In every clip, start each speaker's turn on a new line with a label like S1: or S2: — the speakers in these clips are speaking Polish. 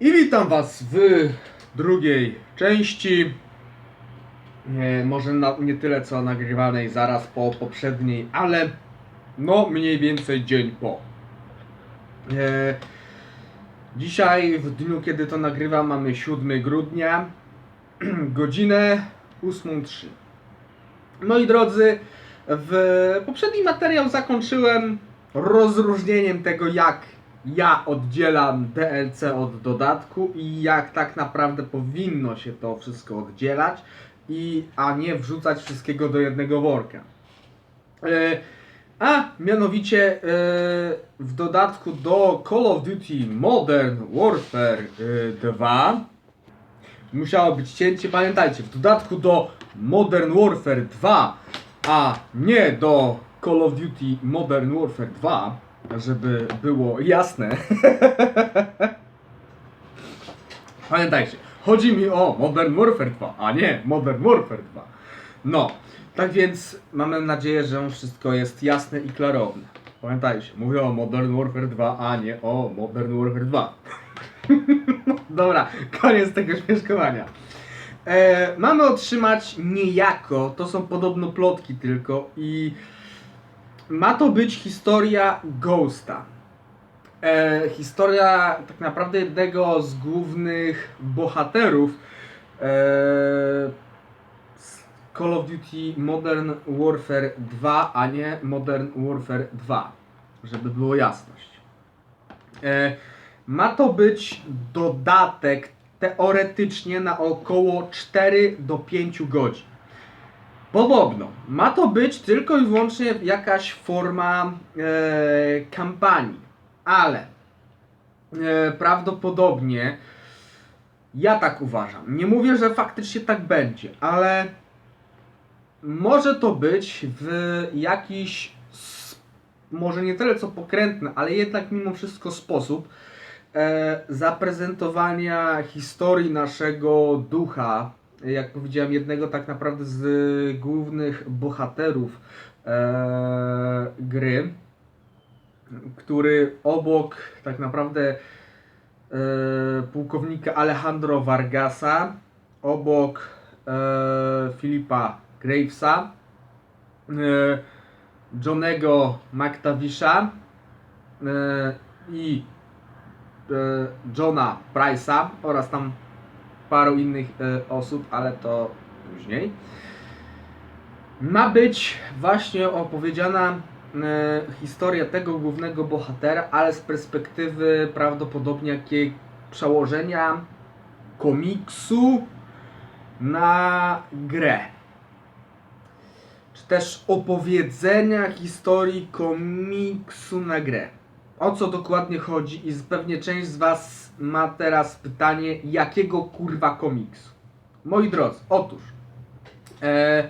S1: I witam Was w drugiej części. Nie, może na, nie tyle co nagrywanej zaraz po poprzedniej, ale no mniej więcej dzień po. E, dzisiaj, w dniu kiedy to nagrywam, mamy 7 grudnia, godzinę 8.03. Moi drodzy, w poprzedni materiał zakończyłem rozróżnieniem tego, jak ja oddzielam DLC od dodatku i jak tak naprawdę powinno się to wszystko oddzielać, i, a nie wrzucać wszystkiego do jednego worka. E, a mianowicie e, w dodatku do Call of Duty Modern Warfare e, 2 musiało być cięcie. Pamiętajcie, w dodatku do Modern Warfare 2, a nie do Call of Duty Modern Warfare 2, żeby było jasne. Pamiętajcie, chodzi mi o Modern Warfare 2, a nie Modern Warfare 2. No, tak więc mamy nadzieję, że wszystko jest jasne i klarowne. Pamiętajcie, mówię o Modern Warfare 2, a nie o Modern Warfare 2. Dobra, koniec tego śmieszkowania. E, mamy otrzymać niejako, to są podobno plotki tylko i ma to być historia Ghosta. E, historia tak naprawdę jednego z głównych bohaterów e, z Call of Duty Modern Warfare 2, a nie Modern Warfare 2, żeby było jasność. E, ma to być dodatek teoretycznie na około 4 do 5 godzin. Podobno ma to być tylko i wyłącznie jakaś forma e, kampanii, ale e, prawdopodobnie ja tak uważam. Nie mówię, że faktycznie tak będzie, ale może to być w jakiś może nie tyle co pokrętny, ale jednak mimo wszystko sposób e, zaprezentowania historii naszego ducha, jak powiedziałem, jednego tak naprawdę z głównych bohaterów e, gry, który obok tak naprawdę e, pułkownika Alejandro Vargasa, obok e, Filipa Gravesa, e, Johnego McTavisha e, i e, Johna Price'a oraz tam paru innych e, osób, ale to później. Ma być właśnie opowiedziana e, historia tego głównego bohatera, ale z perspektywy prawdopodobnie jakiej przełożenia komiksu na grę. Czy też opowiedzenia historii komiksu na grę. O co dokładnie chodzi i pewnie część z Was ma teraz pytanie, jakiego kurwa komiksu? Moi drodzy, otóż e,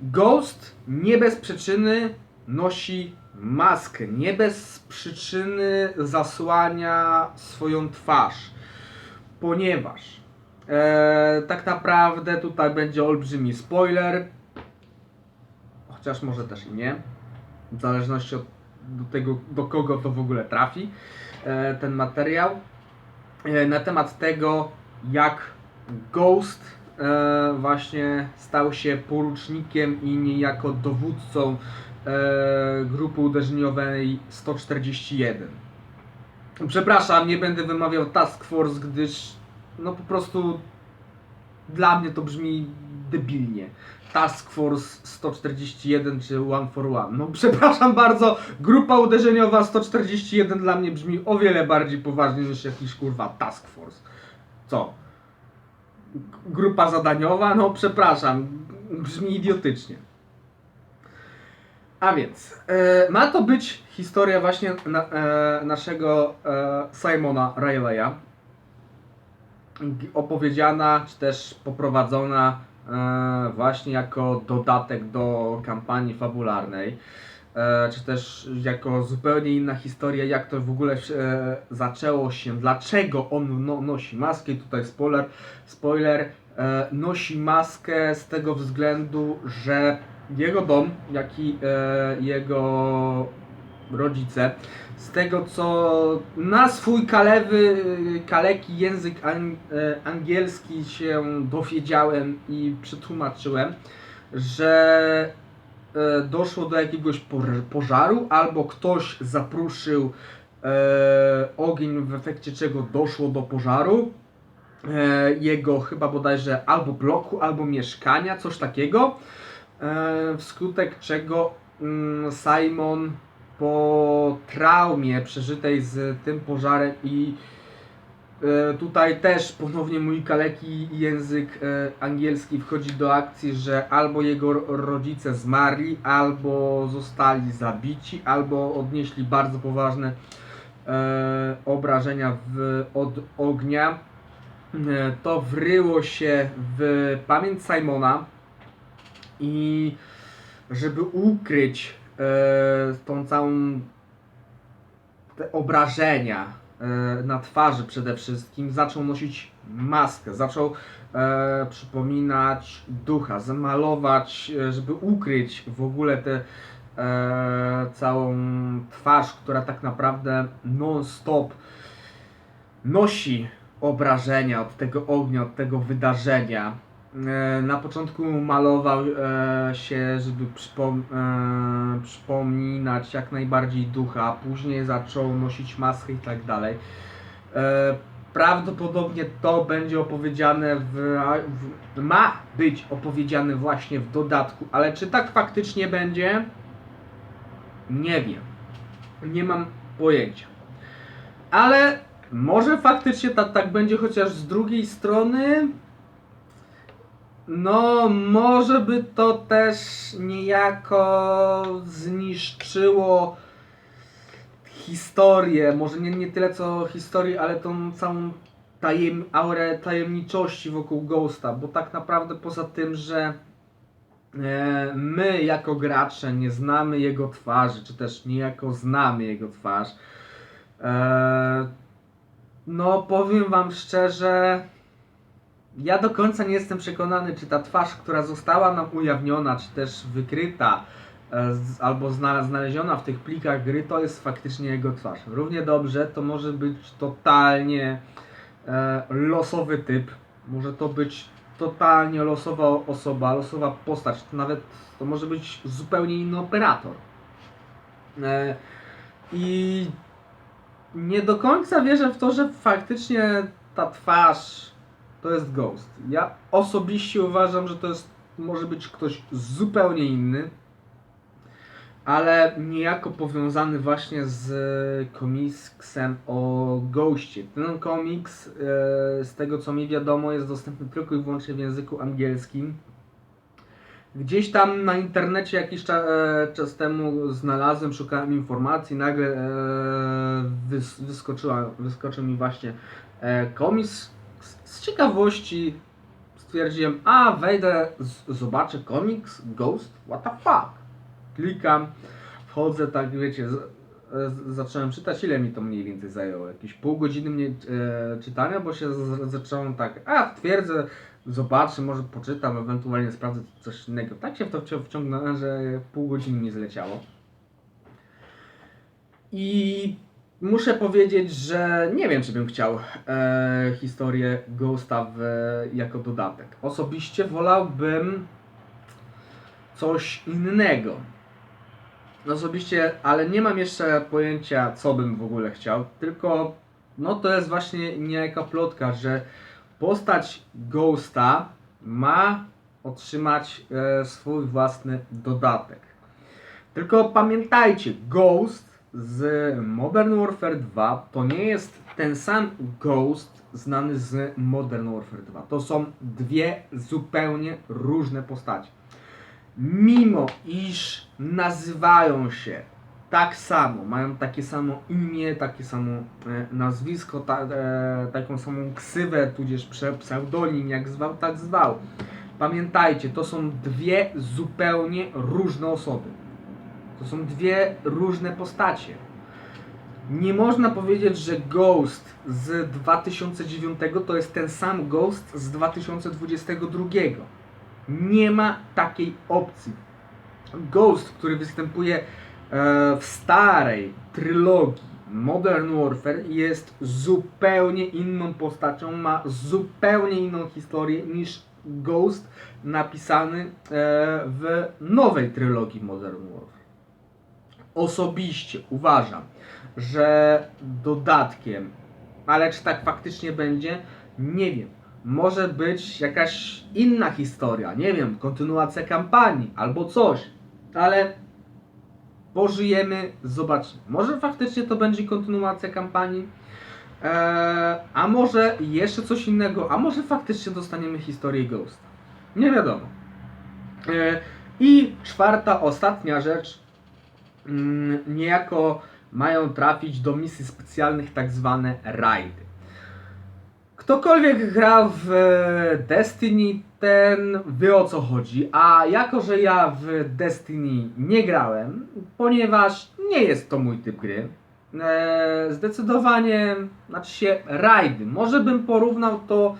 S1: Ghost nie bez przyczyny nosi maskę, nie bez przyczyny zasłania swoją twarz, ponieważ e, tak naprawdę tutaj będzie olbrzymi spoiler, chociaż może też i nie, w zależności od do tego, do kogo to w ogóle trafi e, ten materiał, e, na temat tego, jak Ghost e, właśnie stał się porucznikiem i niejako dowódcą grupy uderzeniowej 141. Przepraszam, nie będę wymawiał Task Force, gdyż no po prostu dla mnie to brzmi debilnie. Task Force 141 czy One for One. No przepraszam bardzo, grupa uderzeniowa 141 dla mnie brzmi o wiele bardziej poważnie niż jakiś kurwa Task Force. Co? Grupa zadaniowa? No przepraszam, brzmi idiotycznie. A więc, e, ma to być historia właśnie na, e, naszego e, Simona g- opowiedziana czy też poprowadzona e, właśnie jako dodatek do kampanii fabularnej, e, czy też jako zupełnie inna historia, jak to w ogóle e, zaczęło się, dlaczego on no, nosi maskę. Tutaj spoiler, spoiler nosi maskę z tego względu, że jego dom, jak i jego rodzice. Z tego co na swój kalewy, kaleki język e, angielski się dowiedziałem i przetłumaczyłem, że e, doszło do jakiegoś pożaru albo ktoś zapruszył e, ogień, w efekcie czego doszło do pożaru jego chyba bodajże albo bloku, albo mieszkania, coś takiego, wskutek czego mm, Simon po traumie przeżytej z tym pożarem i e, tutaj też ponownie mój kaleki język e, angielski wchodzi do akcji, że albo jego ro- rodzice zmarli, albo zostali zabici, albo odnieśli bardzo poważne e, obrażenia w, od ognia. To wryło się w pamięć Simona i żeby ukryć tą całą te obrażenia e, na twarzy przede wszystkim, zaczął nosić maskę, zaczął e, przypominać ducha, zamalować, e, żeby ukryć w ogóle tę e, całą twarz, która tak naprawdę non-stop nosi obrażenia od tego ognia, od tego wydarzenia. E, Na początku malował e, się, żeby przypom e, przypominać jak najbardziej ducha, później zaczął nosić maskę i tak dalej. Prawdopodobnie to będzie opowiedziane w, w. ma być opowiedziane właśnie w dodatku, ale czy tak faktycznie będzie? Nie wiem. Nie mam pojęcia. Ale może faktycznie ta, tak będzie, chociaż z drugiej strony. No, może by to też niejako zniszczyło historię. Może nie, nie tyle co historię, ale tą całą tajem, aurę tajemniczości wokół Ghosta. Bo tak naprawdę poza tym, że e, my jako gracze nie znamy jego twarzy, czy też niejako znamy jego twarz. E, no, powiem Wam szczerze, ja do końca nie jestem przekonany, czy ta twarz, która została nam ujawniona, czy też wykryta, e, albo znale- znaleziona w tych plikach gry, to jest faktycznie jego twarz. Równie dobrze to może być totalnie e, losowy typ, może to być totalnie losowa osoba, losowa postać, to nawet to może być zupełnie inny operator. E, I nie do końca wierzę w to, że faktycznie ta twarz to jest Ghost. Ja osobiście uważam, że to jest może być ktoś zupełnie inny, ale niejako powiązany właśnie z komiksem o Ghostie. Ten komiks, e, z tego co mi wiadomo, jest dostępny tylko i wyłącznie w języku angielskim. Gdzieś tam na internecie jakiś cza, e, czas temu znalazłem, szukałem informacji, nagle e, wys, wyskoczyła, wyskoczył mi właśnie e, komiks. Z, z ciekawości stwierdziłem, a wejdę, z, zobaczę komiks Ghost, what the fuck. Klikam, wchodzę, tak wiecie, z, e, zacząłem czytać, ile mi to mniej więcej zajęło? Jakieś pół godziny mnie e, czytania, bo się z, zacząłem tak, a twierdzę, zobaczę, może poczytam, ewentualnie sprawdzę coś innego. Tak się w to wci- wciągnąłem, że pół godziny mi zleciało. I muszę powiedzieć, że nie wiem, czy bym chciał e, historię Ghosta w, jako dodatek. Osobiście wolałbym coś innego. Osobiście, ale nie mam jeszcze pojęcia, co bym w ogóle chciał. Tylko, no to jest właśnie niejaka plotka, że postać Ghosta ma otrzymać e, swój własny dodatek. Tylko pamiętajcie, Ghost z Modern Warfare 2 to nie jest ten sam Ghost znany z Modern Warfare 2. To są dwie zupełnie różne postacie. Mimo iż nazywają się tak samo, mają takie samo imię, takie samo e, nazwisko, ta, e, taką samą ksywę, tudzież pseudonim, jak zwał, tak zwał. Pamiętajcie, to są dwie zupełnie różne osoby. To są dwie różne postacie. Nie można powiedzieć, że Ghost z 2009 to jest ten sam Ghost z 2022. Nie ma takiej opcji. Ghost, który występuje e, w starej trylogii Modern Warfare jest zupełnie inną postacią, ma zupełnie inną historię niż Ghost napisany e, w nowej trylogii Modern Warfare. Osobiście uważam, że dodatkiem, ale czy tak faktycznie będzie, nie wiem. Może być jakaś inna historia, nie wiem, kontynuacja kampanii albo coś, ale pożyjemy, zobaczymy. Może faktycznie to będzie kontynuacja kampanii, eee, a może jeszcze coś innego, a może faktycznie dostaniemy historię Ghosta. Nie wiadomo. Eee, I czwarta, ostatnia rzecz. Mm, niejako mają trafić do misji specjalnych tak zwane rajdy. Ktokolwiek gra w e, Destiny, ten wie o co chodzi. A jako, że ja w Destiny nie grałem, ponieważ nie jest to mój typ gry, e, zdecydowanie, znaczy się rajdy. Może bym porównał to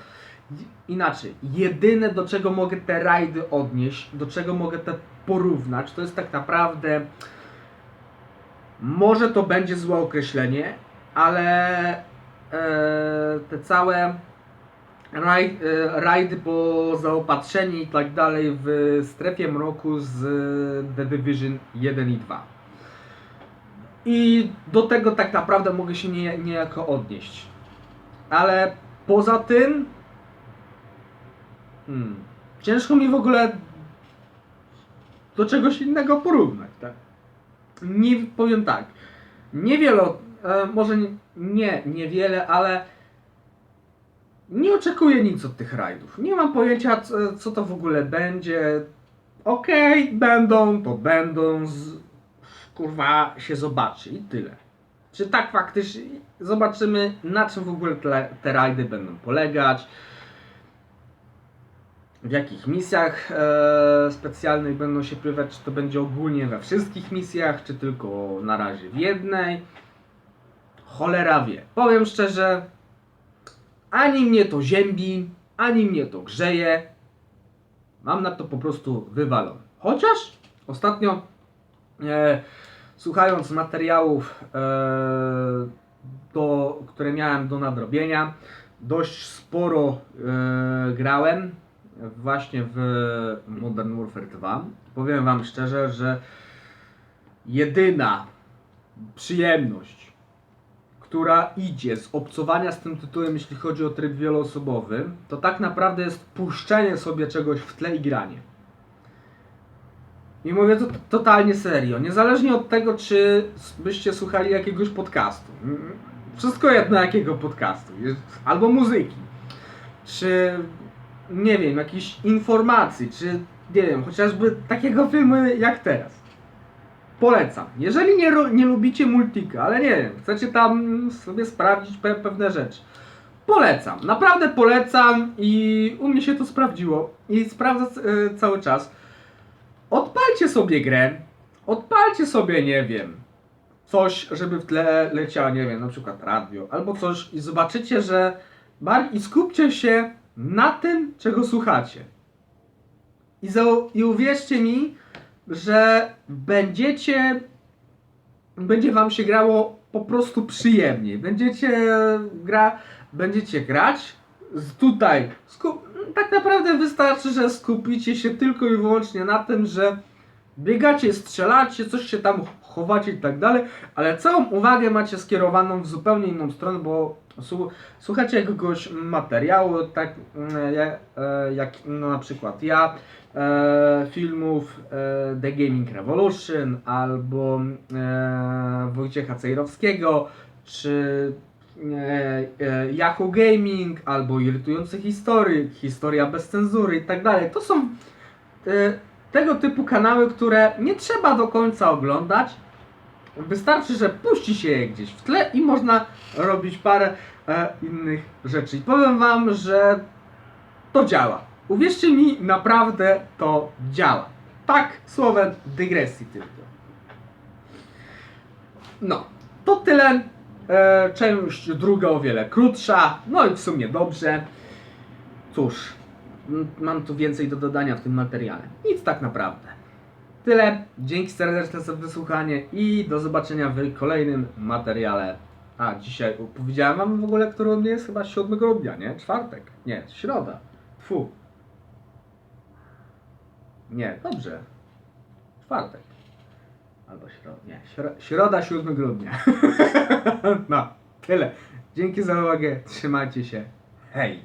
S1: inaczej. Jedyne do czego mogę te rajdy odnieść, do czego mogę te porównać, to jest tak naprawdę. Może to będzie złe określenie, ale e, te całe raj, e, rajdy po zaopatrzeniu i tak dalej w strefie mroku z The Division 1 i 2. I do tego tak naprawdę mogę się nie, niejako odnieść. Ale poza tym. Hmm, ciężko mi w ogóle do czegoś innego porównać? Nie powiem tak. Niewiele, e, może nie, nie, niewiele, ale nie oczekuję nic od tych rajdów. Nie mam pojęcia, co, co to w ogóle będzie. Okej, będą, to będą. Z, kurwa, się zobaczy i tyle. Czy tak faktycznie zobaczymy, na czym w ogóle te, te rajdy będą polegać. W jakich misjach e, specjalnych będą się prywać, czy to będzie ogólnie we wszystkich misjach, czy tylko na razie w jednej. Cholera wie. Powiem szczerze, ani mnie to ziębi, ani mnie to grzeje. Mam na to po prostu wywalone. Chociaż ostatnio e, słuchając materiałów, e, do, które miałem do nadrobienia, dość sporo e, grałem właśnie w Modern Warfare 2. Powiem Wam szczerze, że jedyna przyjemność, która idzie z obcowania z tym tytułem, jeśli chodzi o tryb wieloosobowy, to tak naprawdę jest puszczenie sobie czegoś w tle i granie. I mówię to totalnie serio. Niezależnie od tego, czy byście słuchali jakiegoś podcastu. Wszystko jedno jakiego podcastu. Albo muzyki. Czy nie wiem, jakichś informacji, czy nie wiem, chociażby takiego filmu jak teraz. Polecam. Jeżeli nie, nie lubicie multika, ale nie wiem, chcecie tam sobie sprawdzić pe- pewne rzeczy. Polecam. Naprawdę polecam i u mnie się to sprawdziło. I sprawdza y, cały czas. Odpalcie sobie grę. Odpalcie sobie, nie wiem, coś, żeby w tle leciało, nie wiem, na przykład radio albo coś i zobaczycie, że bar i skupcie się na tym, czego słuchacie. I, za, I uwierzcie mi, że będziecie, będzie wam się grało po prostu przyjemniej. Będziecie gra, będziecie grać tutaj. Skup, tak naprawdę wystarczy, że skupicie się tylko i wyłącznie na tym, że biegacie, strzelacie, coś się tam chowacie i tak dalej, ale całą uwagę macie skierowaną w zupełnie inną stronę, bo słu- słuchacie jakiegoś materiału, tak mm, jak, e, jak no, na przykład ja, e, filmów e, The Gaming Revolution albo Wojciecha Cejrowskiego, czy Yahoo Gaming, albo Irytujące Historii, Historia bez cenzury i tak dalej. To są tego typu kanały, które nie trzeba do końca oglądać. Wystarczy, że puści się je gdzieś w tle i można robić parę e, innych rzeczy. I powiem Wam, że to działa. Uwierzcie mi, naprawdę to działa. Tak, słowem dygresji tylko. No, to tyle. E, część druga o wiele krótsza, no i w sumie dobrze. Cóż, mam tu więcej do dodania w tym materiale. Nic tak naprawdę. tyle. Dzięki serdeczne za wysłuchanie i do zobaczenia w kolejnym materiale. A, dzisiaj powiedziałem wam w ogóle, który on jest chyba 7 grudnia, nie? Czwartek. Nie, środa. Fu. Nie, dobrze. Czwartek. Albo środa. Nie, śro- środa 7 grudnia. no, tyle. Dzięki za uwagę. Trzymajcie się. Hej.